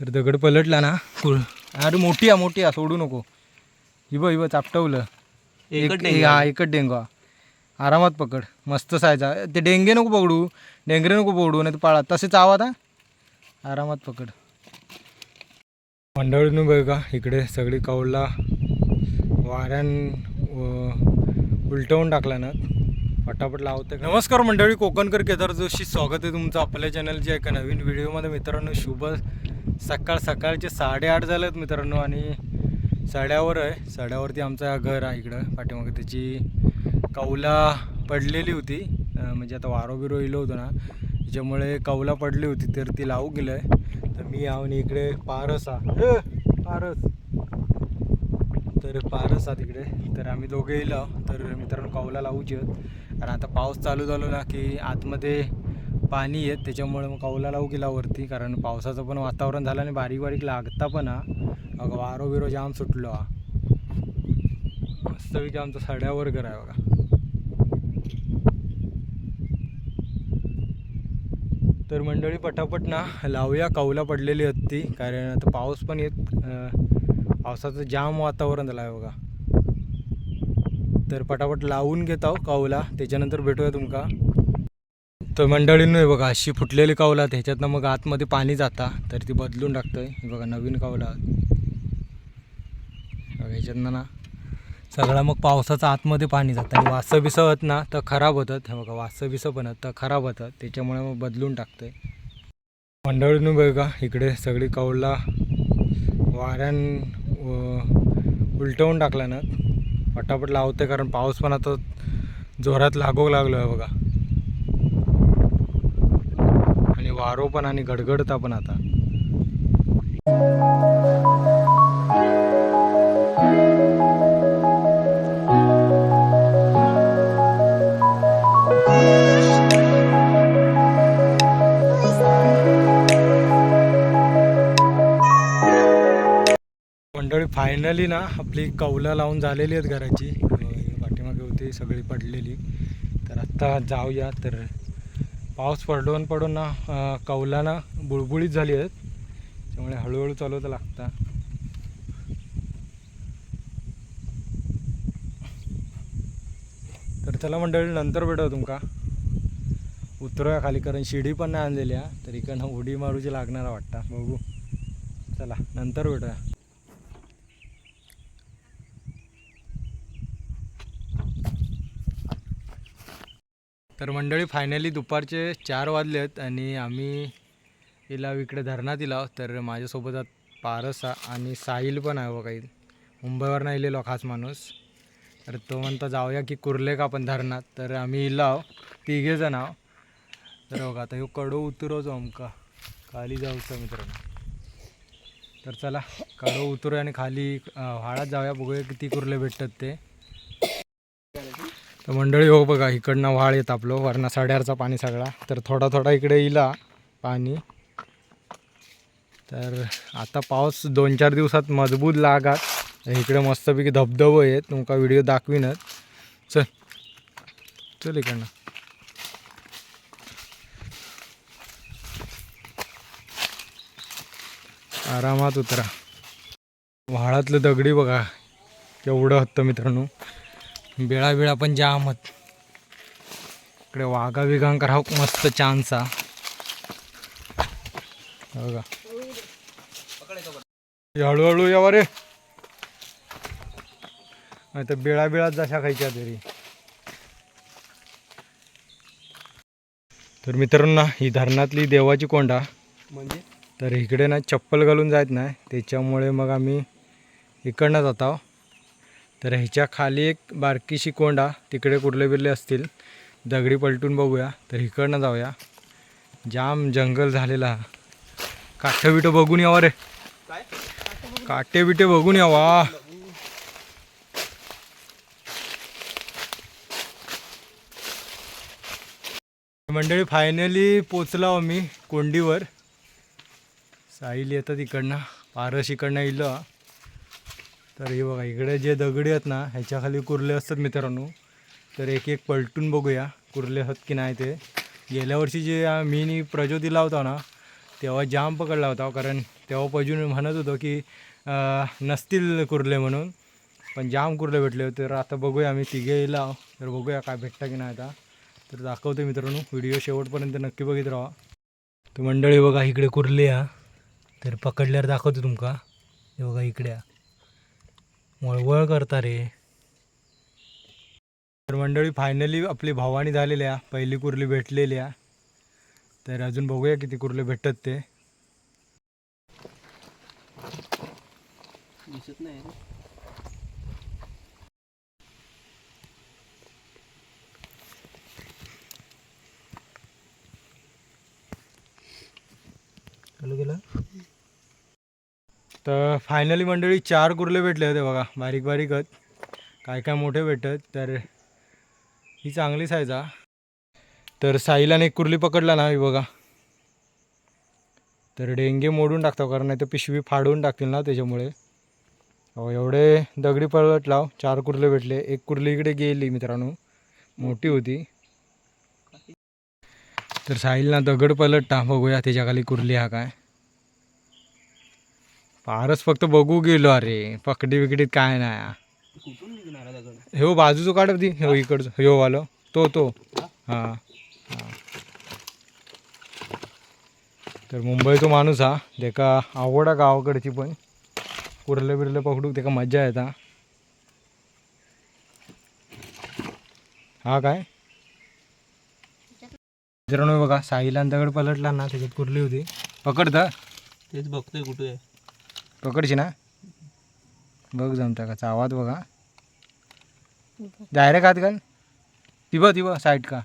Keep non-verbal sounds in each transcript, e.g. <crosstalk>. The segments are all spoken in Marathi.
तर दगड पलटला ना. कुळ. अरे मोठी आहे मोठी आहे सोडू नको. हिब हिब चापटवलं. एक- डेंगा. हा एकच डेंगा आरामात पकड. मस्त सायचा. ते डेंगे नको पकडू. डेंगरे नको पकडू नाही तर पाळा. तसे चावा आता आरामात पकड. मंडळीनं बघ का इकडे सगळी कौला वाऱ्यान व- उलटवून टाकला ना. पटापट लावते. नमस्कार मंडळी कोकणकर केदार जोशी स्वागत आहे तुमचं आपल्या चॅनलच्या एका नवीन व्हिडिओमध्ये मित्रांनो शुभ सकाळ सकाळचे साडेआठ झालेत मित्रांनो आणि साड्यावर आहे. साड्यावरती आमचं घर आहे इकडं. पाठीमागे त्याची कौला पडलेली होती. म्हणजे आता वारो बिरो इलो होतो ना. त्याच्यामुळे कौला पडली होती तर ती लावू गेलं आहे तर मी आहोत इकडे पारस हा. पारस. तर पारस आहात तिकडे. तर आम्ही दोघे येलो तर मित्रांनो कौला लावूची आहेत. आणि आता पाऊस चालू झालो ना की आतमध्ये पाणी येत त्याच्यामुळे मग कौला लावू गेला वरती कारण पावसाचं पण वातावरण झालं आणि बारीक बारीक लागता पण हा. बघा वारो बिरो जाम सुटलो हा. मस्तपैकी आमचं सड्यावर घर आहे बघा. तर मंडळी पटापट ना लावूया कौला पडलेली होती कारण आता पाऊस पण येत पावसाचं जाम वातावरण झालं आहे बघा. तर पटापट लावून घेत आहो कौला त्याच्यानंतर भेटूया तुमका. तर मंडळींनो आहे बघा अशी फुटलेली कौला ह्याच्यातनं मग आतमध्ये पाणी जाता तर ती बदलून टाकतोय. आहे बघा नवीन कौला ह्याच्यातनं ना सगळा मग पावसाचं आतमध्ये पाणी जातं. आणि वासं बिसं होत ना तर खराब होतात. हे बघा वासं बिसं पण तर खराब होतात. त्याच्यामुळे मग बदलून टाकतोय. मंडळीनं बघा इकडे सगळी कौला वाऱ्यान उलटवून टाकला ना पटापट लावते कारण पाऊस पण आता जोरात लागू लागलो आहे बघा आणि वारो पण आणि गडगडता पण आता. मंडळी फायनली ना आपली कौलं लावून झालेली आहेत घराची. पाठीमागे होती सगळी पडलेली. तर आत्ता जाऊया. तर पाऊस पडून पडून ना अं, कौला ना बुळबुळीत झाली आहेत. त्यामुळे हळूहळू चालवता लागता. तर चला मंडळी नंतर भेटू तुमका. उतरूया खाली कारण शिडी पण नाही आणलेली हा तर इकडनं उडी मारूची लागणार वाटतं. बघू. चला नंतर भेटूया. तर मंडळी फायनली दुपारचे चार वाजले आहेत आणि आम्ही इला इकडे धरणात इला तर माझ्यासोबत पारसा पारस आणि साहिल पण आहे बघा मुंबईवर नाही इलेलो खास माणूस. तर तो म्हणता जाऊया की कुर्ले का आपण धरणात. तर आम्ही इला तिघे जण आहो तर बघा आता ह्यो कडो उतरवतो आमका. खाली जाऊचं मित्रांनो. तर चला कडो उतरूया आणि खाली अं, व्हाळात जाऊया. बघूया किती कुर्ले भेटतात ते. तर मंडळी हो बघा इकडनं व्हाळ येत आपलं वरना साड्यावरचा पाणी सगळा. तर थोडा थोडा इकडे इला पाणी. तर आता पाऊस दोन चार दिवसात मजबूत लागात. इकडे मस्तपैकी धबधबं आहेत तुमका व्हिडिओ दाखवीनच. चल चल इकडनं. आरामात उतरा. व्हाळातलं दगडी बघा केवढं होतं मित्रांनो. बेळा बिळा पण जाम आहेत इकडे वाघा विघांकर हा मस्त चान्स बघा. हळूहळू यावा रे नाही तर बेळा बिळात जशा खायच्या तरी. तर मित्रांनो ही धरणातली देवाची कोंडा. म्हणजे? तर इकडे ना चप्पल घालून जात नाही. त्याच्यामुळे मग आम्ही इकडनं जात तर ह्याच्या खाली एक बारकीशी कोंडा तिकडे कुर्ले बिरले असतील दगडी पलटून बघूया. तर इकडनं जाऊया. जाम जंगल झालेला. काठं बिटं बघून यावं रे. काय काटे बिटे बघून यावा. मंडळी फायनली पोचलो मी कोंडीवर. साईल येतात इकडनं. पारस इकडनं इलं. तर हे बघा इकडे जे दगडी आहेत ना ह्याच्याखाली कुर्ले असतात मित्रांनो. तर एक एक पलटून बघूया कुर्ले आहेत की नाही ते. गेल्या वर्षी जे मी नी प्रज्योतीला होता ना तेव्हा जाम पकडला होता कारण तेव्हा पजून म्हणत होतो की नसतील कुर्ले म्हणून पण जाम कुर्ले भेटले होते. तर आता बघूया आम्ही तिघे तर बघूया काय भेटतं की नाही आता. तर दाखवतो मित्रांनो व्हिडिओ शेवटपर्यंत नक्की बघित राहा. तर मंडळी बघा इकडे कुर्ले हा तर पकडल्यावर दाखवतो तुमका. हे बघा इकडे हा. वळवळ करता रे. तर मंडळी फायनली आपली भावानी झालेली आहे पहिली कुर्ली भेटलेली आहे तर अजून बघूया किती कुर्ले भेटतात ते. दिसत नाही रे. तर फायनली मंडळी चार कुर्ले भेटले होते बघा. बारीक बारीकच काय काय मोठे भेटत तर ही चांगली साईज हा तर साईलाने एक कुर्ली पकडला ना ही बघा. तर डेंगे मोडून टाकतो कारण नाही तर पिशवी फाडून टाकतील ना त्याच्यामुळे. अहो एवढे दगडी पळट लाव चार कुर्ले भेटले. एक कुर्ली इकडे गेली मित्रांनो. मोठी होती. तर साहिलना दगड पलटता बघूया त्याच्याखाली कुर्ली हा काय. फारच फक्त बघू गेलो अरे. पकडी बिकडीत काय नाही. हा. बाजूचं काढ ती. ह्यो इकडचं. ह्यो वालो. तो तो. हा? हां हां. तर मुंबईचो माणूस हा. त्याका आवड आहे गावाकडची पण. कुर्ले बिर्ले पकडू त्याका मजा येता. हा काय? मित्रांनो बघा साईला दगड पलटला ना त्याच्यात कुर्ली होती. पकडता तेच बघतोय कुठे. आहे पकडशी ना बघ जमता का? चावात बघा. डायरेक्ट हात घाल. ती बघ ती बघ साईड का?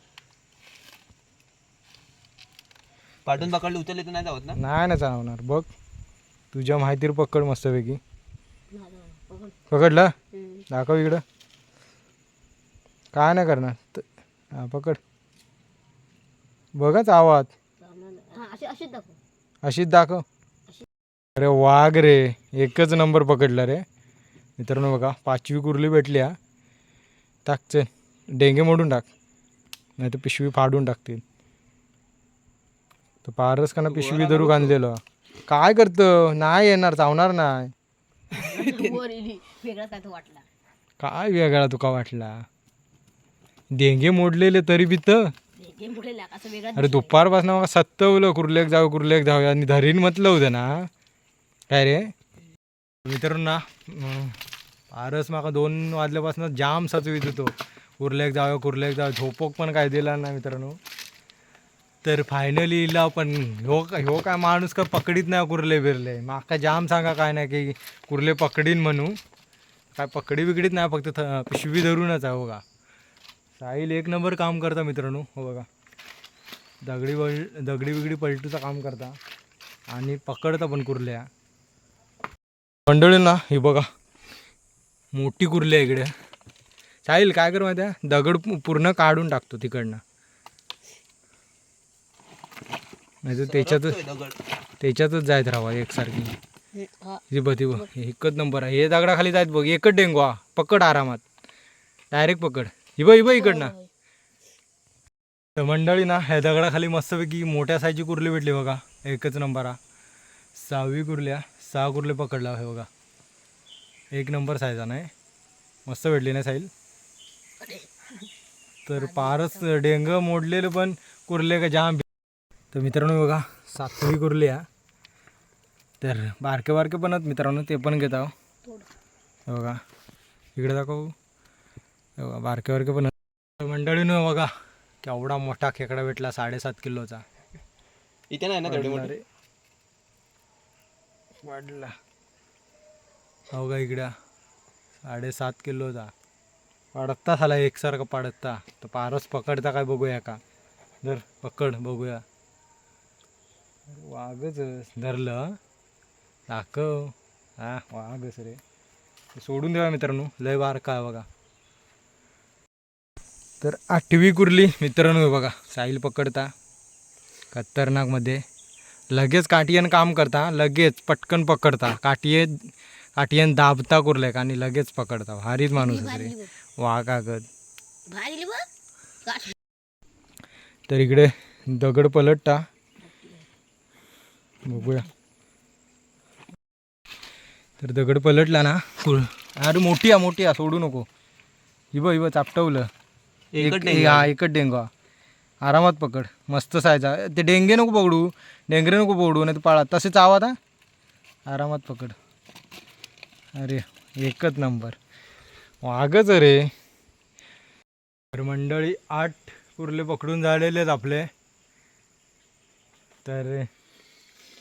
पाठून पकडले उचलले तर नाही जावत ना? नाही ना चावणार बघ. तुझ्या माहितीवर पकड मस्तपैकी. पकडलं? दाखव इकडं. काय नाही करणार. त- हा पकड. बघच आवाज. अशीच दाखव. अरे वाघ रे एकच नंबर पकडला रे. मित्रांनो बघा पाचवी कुर्ली भेटली हा. टाक चल डेंगे मोडून टाक. नाही तर पिशवी फाडून टाकतील. तर पारस का ना पिशवी धरू आणलेलं काय करतं? नाही येणार चावणार नाही. काय वेगळा तुका वाटला? डेंगे मोडलेले तरी बी तर. अरे दुपारपासून मग सत्तवलं कुर्लेक जाऊ कुर्लेक जाऊ आणि धरीन म्हटलं होतं ना. काय रे? मित्रांनो ना फारच माका दोन वाजल्यापासून जाम सचवीत होतो. उरलेक जाऊ कुर्लेक जाऊ झोपोक पण काय दिला ना मित्रांनो. तर फायनली इला पण ह्यो ह्यो काय माणूस का पकडीत नाही कुर्ले बिरले. माका जाम सांगा काय नाही की कुर्ले पकडीन म्हणू. काय पकडी बिकडीत नाही फक्त थ- पिशवी धरूनच आहे हो का. साहिल एक नंबर काम करता मित्रांनो हो बघा. दगडी बळ दगडी बिगडी पलटूचं काम करता. आणि पकडता पण कुर्ल्या. मंडळी ना ही बघा. मोठी कुर्ली आहे इकडे. साहिल काय कर माहिती आहे? दगड पूर्ण काढून टाकतो तिकडनं. नाही तर त्याच्यातच त्याच्यातच जायत राहावा एकसारखी. हा ही. बघ ती बघ. हे एकच नंबर आहे. हे दगडाखाली जायत बघ. एकच डेंगू हा. पकड आरामात. डायरेक्ट पकड. ही बघ ही बघ इकडनं. तर मंडळी ना ह्या दगडाखाली मस्तपैकी मोठ्या साईजची कुर्ली भेटली बघा. एकच नंबर हा. सहावी कुर्ल्या सहा कुर्ले पकडला हे बघा. एक नंबर साईजा नाही मस्त भेटली ना साईल? तर पारच डेंग मोडलेलं पण कुर्ले का जाम तर मित्रांनो बघा सातवी कुर्ली हा. तर बारके बारके पण आहेत मित्रांनो ते पण घेत आहो बघा इकडे दाखव. हे बघा बारके बारके पण मंडळीनं बघा केवढा मोठा खेकडा भेटला साडेसात किलोचा. इथे नाही ना तेवढी. वाढला. हो का इकडं? साडेसात किलो होता. पाडत्ता झाला एकसारखा पाडत्ता तर पारस पकडता काय बघूया का? जर पकड बघूया. वाघच धरलं दाखव. हा वाघच रे. सोडून देवा मित्रांनो. लय बारका आहे बघा. तर आठवी कुर्ली मित्रांनो बघा. साईल पकडता. खतरनाकमध्ये. लगेच काटियन काम करता लगेच पटकन पकडता. काटिये काटियन दाबता कुर्लेक आणि लगेच पकडता. भारीच माणूस आहे रे भारी बघ. तर इकडे दगड पलटता. बघूया. तर दगड पलटला ना कुळ अरे मोठी आहे मोठी आहे सोडू नको. हिब हिब चापटवलं. एकच एक- डेंगा. हा एकच डेंगा. आरामात पकड. मस्त सायचा. ते डेंगे नको पकडू. डेंगरे नको पकडू नाही तर पाळा. तसे चावा आता आरामात पकड. अरे एकच नंबर. वागच अरे तर मंडळी आठ कुर्ले पकडून झालेले आहेत आपले. तर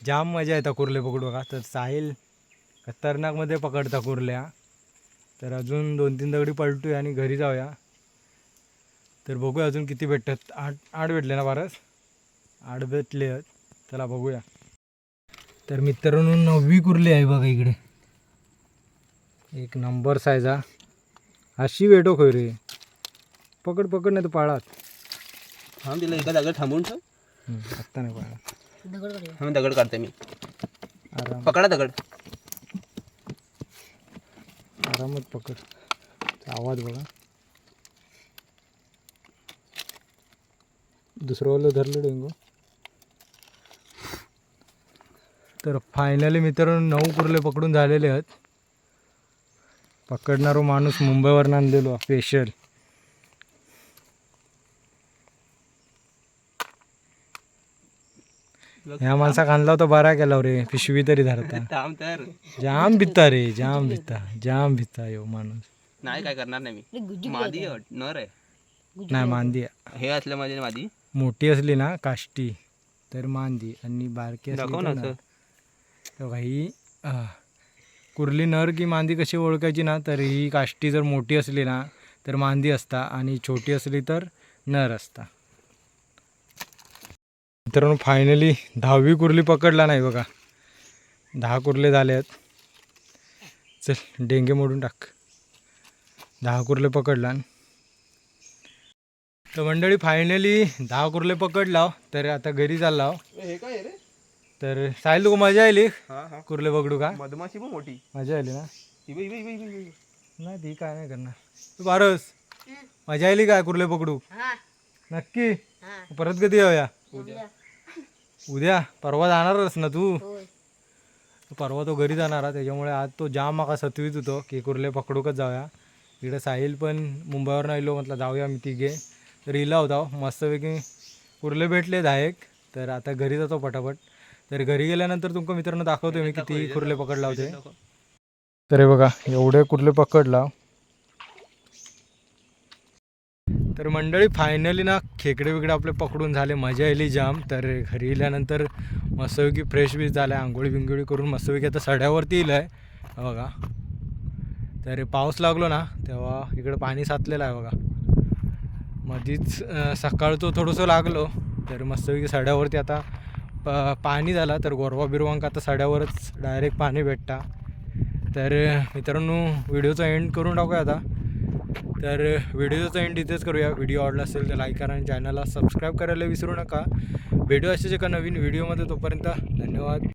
जाम मजा येतं कुर्ले पकडू. का तर साहिल खतरनाकमध्ये पकडता कुर्ल्या. तर अजून दोन तीन दगडी पलटूया आणि घरी जाऊया. तर बघूया अजून किती भेटतात. आठ आठ भेटले ना बारस? आठ भेटले आहेत. चला बघूया. तर मित्रांनो नववी कुर्ली आहे बघा इकडे. एक नंबर सायजा अशी वेटो खोय रे पकड पकड नाही तर पाळात. हा तिला एका जागेवर थांबून ठेव. आत्ता नाही पाळात. दगड करूया हा मी दगड काढते मी. आराम पकडा दगड. आरामात पकड. आवाज बघा. दुसरं वालं धरलं डेंगू. तर फायनली मित्रांनो नऊ कुर्ले पकडून झालेले आहेत. पकडणारो माणूस मुंबईवरनं आणलेलो स्पेशल ह्या माणसाक आणला होता बरा केला रे. पिशवी तरी धरता. <laughs> जाम भिता रे जाम भिता जाम भिता यो माणूस. नाही काय करणार नाही मी. मादी नर आहे. नाही मांदी. हे असलं माझी मादी. मोठी असली ना काष्टी तर मांदी आणि बारकी असली दाखव ना नर. असं. तर बघा, ही आह, कुर्ली नर की मांदी कशी ओळखायची ना तर ही काष्टी जर मोठी असली ना तर मांदी असता आणि छोटी असली तर नर असता. मित्रांनो फायनली दहावी कुर्ली पकडला नाही बघा. दहा कुर्ले झाले आहेत. चल डेंगे मोडून टाक. दहा कुर्ले पकडला तर मंडळी फायनली दहा कुर्ले पकडला तर आता घरी चालला हे काय रे? तर साहिल तुका मजा आली? हा हा. कुर्ले पकडू का? मधमाशी पण मोठी. मजा आली ना? इबे इबे इबे इबे इबे. नाही ती काय नाही करणार. तू पारस मजा आली काय कुर्ले पकडू? हा. नक्की? हा. परत कधी येऊया? उद्या. उद्या? परवा जाणारच ना तू? होय. परवा तो घरी जाणार हा, त्याच्यामुळे आज तो जाम माका सतवीत होतो की कुर्ले पकडूकच जाऊया. इकडे साहिल पण मुंबईवरनं आलो म्हटलं जाऊया मी तिघे. रिला होता मस्तपैकी कुर्ले भेटले दहा एक तर आता घरी जातो पटापट. तर घरी गेल्यानंतर तुमका मित्रांनो दाखवतो मी किती कुर्ले पकडला होते तर हे बघा एवढे कुर्ले पकडला. तर मंडळी फायनली ना खेकडे बिकडे आपले पकडून झाले. मजा आली जाम. तर घरी गेल्यानंतर मस्तपैकी फ्रेश बीच झालं आहे आंघोळी बिंगोळी करून मस्तपैकी आता सड्यावरती येईल आहे बघा. तर पाऊस लागलो ना तेव्हा इकडं पाणी साचलेलं आहे बघा. मधीच सकाळचं थोडंसं लागलो तर मस्तपैकी सड्यावरती आता प पाणी झाला तर गोरवा बिरवांक आता सड्यावरच डायरेक्ट पाणी भेटता. तर मित्रांनो व्हिडिओचा एंड करून टाकूया आता. तर व्हिडिओचा एंड इथेच करूया. व्हिडिओ आवडला असेल तर लाईक करा आणि चॅनलला सबस्क्राईब करायला विसरू नका. भेटू असेच एका नवीन व्हिडिओमध्ये तोपर्यंत धन्यवाद.